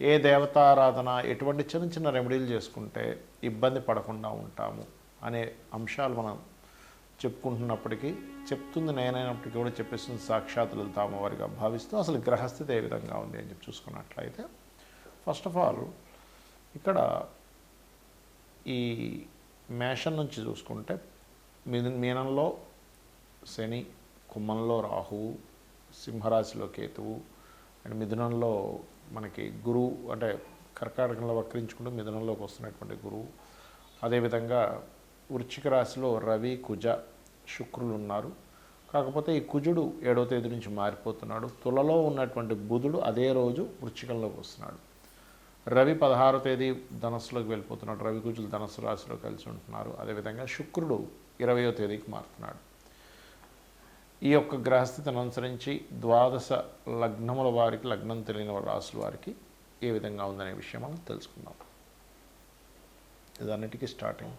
ఏ దేవతారాధన ఎటువంటి చిన్న చిన్న రెమెడీలు చేసుకుంటే ఇబ్బంది పడకుండా ఉంటాము అనే అంశాలు మనం చెప్పుకుంటున్నప్పటికీ చెప్తుంది నేనైనప్పటికీ కూడా చెప్పేస్తుంది సాక్షాత్ లలిత భావిస్తూ అసలు గ్రహస్థితి ఏ విధంగా ఉంది అని చెప్పి చూసుకున్నట్లయితే ఫస్ట్ ఆఫ్ ఆల్ ఇక్కడ ఈ మేషం నుంచి చూసుకుంటే మీన మీనంలో శని కుంభంలో రాహువు సింహరాశిలో కేతువు అండ్ మిథునంలో మనకి గురువు అంటే కర్కాటకంలో వక్రించుకుంటూ మిథునంలోకి వస్తున్నటువంటి గురువు. అదేవిధంగా వృశ్చిక రాశిలో రవి కుజ శుక్రులు ఉన్నారు. కాకపోతే ఈ కుజుడు ఏడవ తేదీ నుంచి మారిపోతున్నాడు. తులలో ఉన్నటువంటి బుధుడు అదే రోజు వృశ్చికంలోకి వస్తున్నాడు. రవి పదహారో తేదీ ధనస్సులోకి వెళ్ళిపోతున్నాడు. రవి కుజులు ధనస్సు రాశిలో కలిసి ఉంటున్నారు. అదేవిధంగా శుక్రుడు ఇరవయో తేదీకి మారుతున్నాడు. ఈ యొక్క గ్రహస్థితిని అనుసరించి ద్వాదశ లగ్నముల వారికి లగ్నం తెలియని రాసుల వారికి ఏ విధంగా ఉందనే విషయం మనం తెలుసుకుందాం. ఇదన్నిటికీ starting.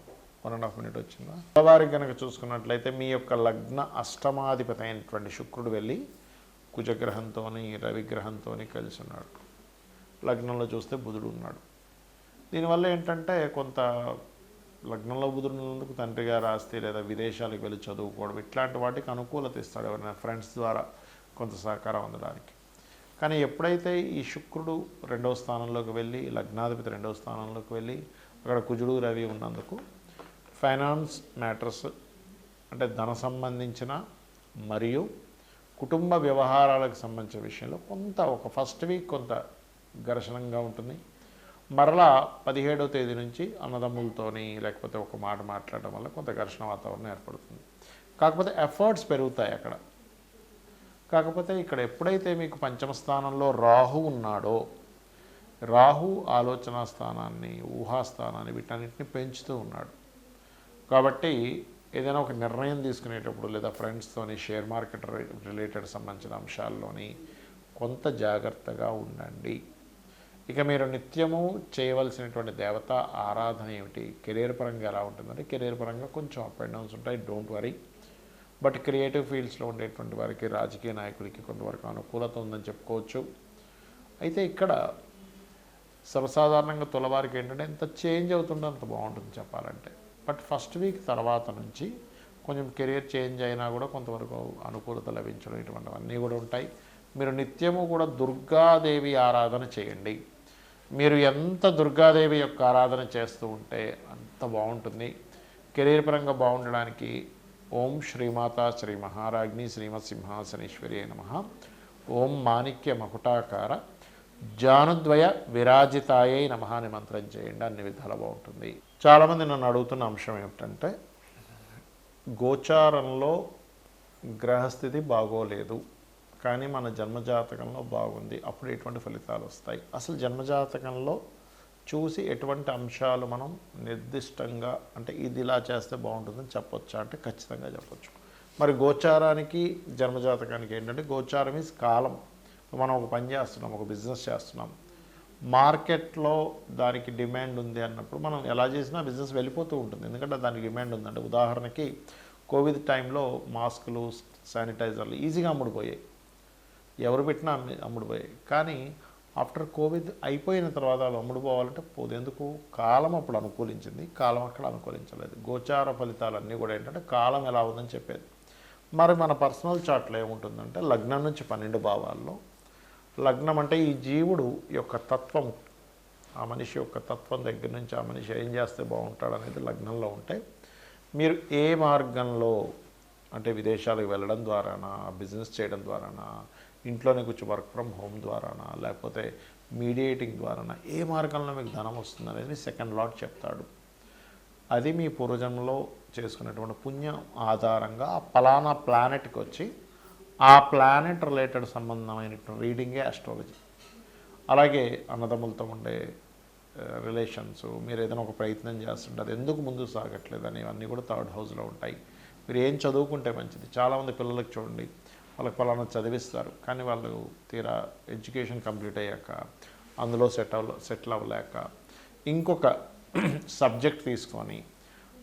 One and half minute వచ్చిందా? వారికి కనుక చూసుకున్నట్లయితే మీ యొక్క లగ్న అష్టమాధిపతి అయినటువంటి శుక్రుడు వెళ్ళి కుజగ్రహంతో రవిగ్రహంతో కలిసి ఉన్నాడు. లగ్నంలో చూస్తే బుధుడు ఉన్నాడు. దీనివల్ల ఏంటంటే కొంత లగ్నంలో బుధుడు తండ్రి గారు ఆస్తి లేదా విదేశాలకు వెళ్ళి చదువుకోవడం ఇట్లాంటి వాటికి అనుకూలత ఇస్తాడు ఎవరైనా ఫ్రెండ్స్ ద్వారా కొంత సహకారం అందడానికి. కానీ ఎప్పుడైతే ఈ శుక్రుడు రెండవ స్థానంలోకి వెళ్ళి లగ్నాధిపతి రెండవ స్థానంలోకి వెళ్ళి అక్కడ కుజుడు రవి ఉన్నందుకు ఫైనాన్స్ మ్యాటర్స్ అంటే ధన సంబంధించిన మరియు కుటుంబ వ్యవహారాలకు సంబంధించిన విషయంలో కొంత ఒక ఫస్ట్ వీక్ కొంత ఘర్షణంగా ఉంటుంది. మరలా పదిహేడవ తేదీ నుంచి అన్నదమ్ములతోని లేకపోతే ఒక మాట మాట్లాడడం వల్ల కొంత ఘర్షణ వాతావరణం ఏర్పడుతుంది. కాకపోతే ఎఫర్ట్స్ పెరుగుతాయి అక్కడ. కాకపోతే ఇక్కడ ఎప్పుడైతే మీకు పంచమ స్థానంలో రాహు ఉన్నాడో రాహు ఆలోచన స్థానాన్ని ఊహాస్థానాన్ని వీటన్నిటిని పెంచుతూ ఉన్నాడు. కాబట్టి ఏదైనా ఒక నిర్ణయం తీసుకునేటప్పుడు లేదా ఫ్రెండ్స్తోని షేర్ మార్కెట్ రిలేటెడ్ సంబంధించిన అంశాల్లోని కొంత జాగ్రత్తగా ఉండండి. ఇక మీరు నిత్యము చేయవలసినటువంటి దేవత ఆరాధన ఏమిటి? కెరీర్ పరంగా ఎలా ఉంటుందంటే కెరీర్ పరంగా కొంచెం అప్ అండ్ డౌన్స్ ఉంటాయి డోంట్ వరీ బట్ క్రియేటివ్ ఫీల్డ్స్లో ఉండేటువంటి వారికి రాజకీయ నాయకులకి కొంతవరకు అనుకూలత ఉందని చెప్పుకోవచ్చు. అయితే ఇక్కడ సర్వసాధారణంగా తులవారికి ఏంటంటే ఎంత చేంజ్ అవుతుందో అంత బాగుంటుంది చెప్పాలంటే. బట్ ఫస్ట్ వీక్ తర్వాత నుంచి కొంచెం కెరియర్ చేంజ్ అయినా కూడా కొంతవరకు అనుకూలత లభించడం ఇటువంటివన్నీ కూడా ఉంటాయి. మీరు నిత్యము కూడా దుర్గాదేవి ఆరాధన చేయండి. మీరు ఎంత దుర్గాదేవి యొక్క ఆరాధన చేస్తూ ఉంటే అంత బాగుంటుంది. కెరీర్ పరంగా బాగుండడానికి ఓం శ్రీమాత శ్రీ మహారాజ్ని శ్రీమత్ సింహాసనేశ్వరి నమ. ఓం మాణిక్య మకుటాకార జానుద్వయ విరాజితాయై నమ అని మంత్రం చేయండి. అన్ని విధాలు బాగుంటుంది. చాలామంది నన్ను అడుగుతున్న అంశం ఏమిటంటే గోచారంలో గ్రహస్థితి బాగోలేదు. కానీ మన జన్మజాతకంలో బాగుంది. అప్పుడు ఎటువంటి ఫలితాలు వస్తాయి? అసలు జన్మజాతకంలో చూసి ఎటువంటి అంశాలు మనం నిర్దిష్టంగా అంటే ఇది ఇలా చేస్తే బాగుంటుందని చెప్పొచ్చా అంటే ఖచ్చితంగా చెప్పొచ్చు. మరి గోచారానికి జన్మజాతకానికి ఏంటంటే గోచారం ఈజ్ కాలం. మనం ఒక పని చేస్తున్నాం ఒక బిజినెస్ చేస్తున్నాం. మార్కెట్లో దానికి డిమాండ్ ఉంది అన్నప్పుడు మనం ఎలా చేసినా బిజినెస్ వెళ్ళిపోతూ ఉంటుంది. ఎందుకంటే దానికి డిమాండ్ ఉందంటే ఉదాహరణకి కోవిడ్ టైంలో మాస్కులు శానిటైజర్లు ఈజీగా అమ్ముడుపోయాయి. ఎవరు పెట్టినా అమ్మి అమ్ముడుపోయాయి కానీ ఆఫ్టర్ కోవిడ్ అయిపోయిన తర్వాత అవి అమ్ముడుపోవాలంటే పోదు ఎందుకు కాలం అప్పుడు అనుకూలించింది కాలం అక్కడ అనుకూలించలేదు. గోచార ఫలితాలన్నీ కూడా ఏంటంటే కాలం ఎలా ఉందని చెప్పేది. మరి మన పర్సనల్ చార్ట్లో ఏముంటుందంటే లగ్నం నుంచి పన్నెండు భావాల్లో లగ్నం అంటే ఈ జీవుడు యొక్క తత్వం ఆ మనిషి యొక్క తత్వం దగ్గర నుంచి ఆ మనిషి ఏం చేస్తే బాగుంటాడు అనేది లగ్నంలో ఉంటే మీరు ఏ మార్గంలో అంటే విదేశాలకు వెళ్ళడం ద్వారానా బిజినెస్ చేయడం ద్వారానా ఇంట్లోనే కూర్చో వర్క్ ఫ్రమ్ హోమ్ ద్వారానా లేకపోతే మీడియేటింగ్ ద్వారానా ఏ మార్గంలో మీకు ధనం వస్తుంది అనేది సెకండ్ లాట్ చెప్తాడు. అది మీ పూర్వజన్మలో చేసుకునేటువంటి పుణ్యం ఆధారంగా ఆ ప్లానెట్కి వచ్చి ఆ ప్లానెట్ రిలేటెడ్ సంబంధమైనటువంటి రీడింగే అస్ట్రాలజీ అలాగే అన్నదమ్ములతో ఉండే రిలేషన్స్ మీరు ఏదైనా ఒక ప్రయత్నం చేస్తుంటే అది ఎందుకు ముందు సాగట్లేదు అని ఇవన్నీ కూడా థర్డ్ హౌస్లో ఉంటాయి. మీరు ఏం చదువుకుంటే మంచిది. చాలామంది పిల్లలకు చూడండి వాళ్ళకి పలానా చదివిస్తారు. కానీ వాళ్ళు తీరా ఎడ్యుకేషన్ కంప్లీట్ అయ్యాక అందులో సెట్ అవ్వ సెటిల్ అవ్వలేక ఇంకొక సబ్జెక్ట్ తీసుకొని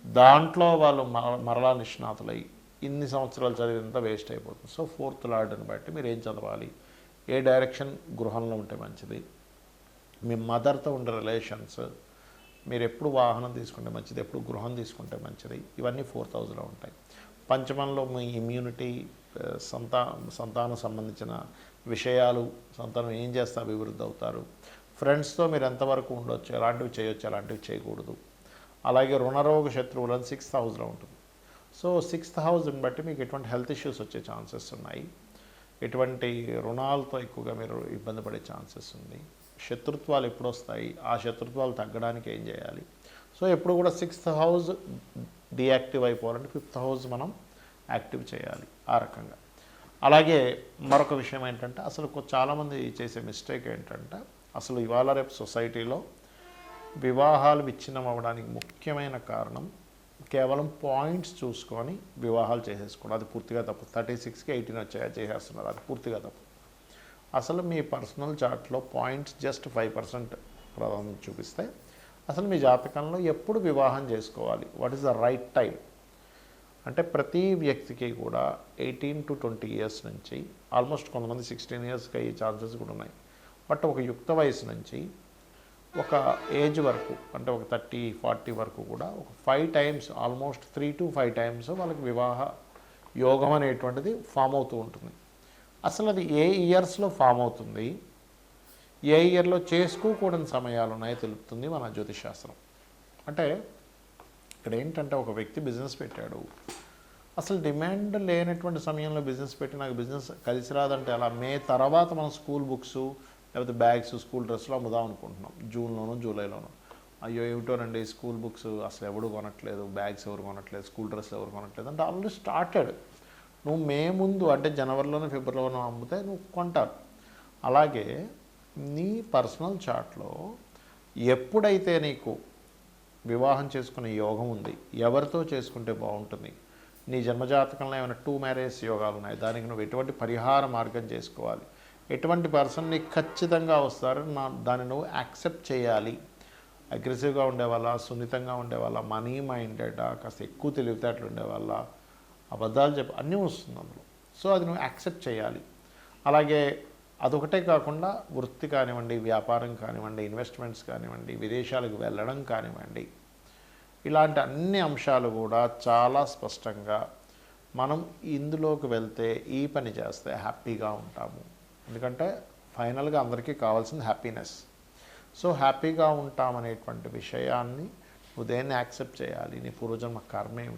దాంట్లో వాళ్ళు మర- మరలా నిష్ణాతులై ఇన్ని సంవత్సరాలు చదివినంత వేస్ట్ అయిపోతుంది. సో ఫోర్త్ లార్డ్ని బట్టి మీరు ఏం చదవాలి? ఏ డైరెక్షన్ గృహంలో ఉంటే మంచిది? మీ మదర్తో ఉండే రిలేషన్స్ మీరు ఎప్పుడు వాహనం తీసుకుంటే మంచిది? ఎప్పుడు గృహం తీసుకుంటే మంచిది? ఇవన్నీ ఫోర్త్ హౌస్లో ఉంటాయి. పంచమంలో మీ ఇమ్యూనిటీ సంతా సంతానం సంబంధించిన విషయాలు సంతానం ఏం చేస్తే అభివృద్ధి అవుతారు? ఫ్రెండ్స్తో మీరు ఎంతవరకు ఉండొచ్చు? ఎలాంటివి చేయొచ్చు? ఎలాంటివి చేయకూడదు? అలాగే రుణరోగ శత్రువులను సిక్స్త్ హౌస్లో ఉంటుంది. సో సిక్స్త్ హౌస్ని బట్టి మీకు ఎటువంటి హెల్త్ ఇష్యూస్ వచ్చే ఛాన్సెస్ ఉన్నాయి. ఎటువంటి రుణాలతో ఎక్కువగా మీరు ఇబ్బంది పడే ఛాన్సెస్ ఉంది. శత్రుత్వాలు ఎప్పుడు వస్తాయి? ఆ శత్రుత్వాలు తగ్గడానికి ఏం చేయాలి? సో ఎప్పుడు కూడా సిక్స్త్ హౌస్ డియాక్టివ్ అయిపోవాలంటే ఫిఫ్త్ హౌస్ మనం యాక్టివ్ చేయాలి ఆ రకంగా. అలాగే మరొక విషయం ఏంటంటే అసలు చాలామంది చేసే మిస్టేక్ ఏంటంటే అసలు ఇవాళ రేపు సొసైటీలో వివాహాలు విచ్ఛిన్నం అవ్వడానికి ముఖ్యమైన కారణం కేవలం పాయింట్స్ చూసుకొని వివాహాలు చేసేసుకోవడం. అది పూర్తిగా తప్పు. థర్టీ సిక్స్కి ఎయిటీన్ వచ్చాయా చేసేస్తున్నారు. అది పూర్తిగా తప్పు. అసలు మీ పర్సనల్ చార్ట్లో పాయింట్స్ జస్ట్ ఫైవ్ పర్సెంట్ ప్రాధాన్యం చూపిస్తే అసలు మీ జాతకంలో ఎప్పుడు వివాహం చేసుకోవాలి? What is the right time? అంటే ప్రతి వ్యక్తికి కూడా ఎయిటీన్ టు ట్వంటీ ఇయర్స్ నుంచి ఆల్మోస్ట్ కొంతమంది సిక్స్టీన్ ఇయర్స్కి అయ్యే ఛాన్సెస్ కూడా ఉన్నాయి. బట్ ఒక యుక్త వయసు నుంచి ఒక ఏజ్ వరకు అంటే ఒక థర్టీ ఫార్టీ వరకు కూడా ఒక five times almost three to five times వాళ్ళకి వివాహ యోగం అనేటువంటిది ఫామ్ అవుతూ ఉంటుంది. అసలు అది ఏ ఇయర్స్లో ఫామ్ అవుతుంది? ఏ ఇయర్లో చేసుకోకూడని సమయాలు ఉన్నాయో తెలుపుతుంది మన జ్యోతిష్ శాస్త్రం. అంటే ఇక్కడ ఏంటంటే ఒక వ్యక్తి బిజినెస్ పెట్టాడు. అసలు డిమాండ్ లేనటువంటి సమయంలో బిజినెస్ పెట్టి నాకు బిజినెస్ కలిసి రాదంటే అలా మే తర్వాత మనం స్కూల్ బుక్స్ లేకపోతే బ్యాగ్స్ స్కూల్ డ్రెస్సులు అమ్ముదాం అనుకుంటున్నాం. జూన్లోను జూలైలోను. అయ్యో ఏమిటోనండి స్కూల్ బుక్స్? అసలు ఎవడు కొనట్లేదు. బ్యాగ్స్ ఎవరు కొనట్లేదు. స్కూల్ డ్రెస్సులు ఎవరు కొనట్లేదు. అంటే ఆల్రెడీ స్టార్టెడ్. నువ్వు మే ముందు అంటే జనవరిలోనే ఫిబ్రవరిలోనూ అమ్మితే నువ్వు కొంటారు. అలాగే నీ పర్సనల్ చాట్లో ఎప్పుడైతే నీకు వివాహం చేసుకునే యోగం ఉంది. ఎవరితో చేసుకుంటే బాగుంటుంది? నీ జన్మజాతకంలో ఏమైనా టూ మ్యారేజ్ యోగాలు ఉన్నాయి? దానికి నువ్వు ఎటువంటి పరిహార మార్గం చేసుకోవాలి? ఎటువంటి పర్సన్ నీకు ఖచ్చితంగా వస్తారు? నా దాన్ని నువ్వు యాక్సెప్ట్ చేయాలి. అగ్రెసివ్గా ఉండేవాళ్ళ సున్నితంగా ఉండేవాళ్ళ మనీ మైండెడ్ కాస్త ఎక్కువ తెలివితేటలు ఉండేవాళ్ళ అబద్ధాలు చెప్ప అన్నీ వస్తుంది అందులో. సో అది నువ్వు యాక్సెప్ట్ చేయాలి. అలాగే అదొకటే కాకుండా వృత్తి కానివ్వండి వ్యాపారం కానివ్వండి ఇన్వెస్ట్మెంట్స్ కానివ్వండి విదేశాలకు వెళ్ళడం కానివ్వండి ఇలాంటి అన్ని అంశాలు కూడా చాలా స్పష్టంగా మనం ఇందులోకి వెళ్తే ఈ పని చేస్తే హ్యాపీగా ఉంటాము. ఎందుకంటే ఫైనల్గా అందరికీ కావాల్సింది హ్యాపీనెస్. సో హ్యాపీగా ఉంటామనేటువంటి విషయాన్ని నువ్వు దేన్ని యాక్సెప్ట్ చేయాలి. నీ పూర్వజన్మ కర్మ ఏమిటి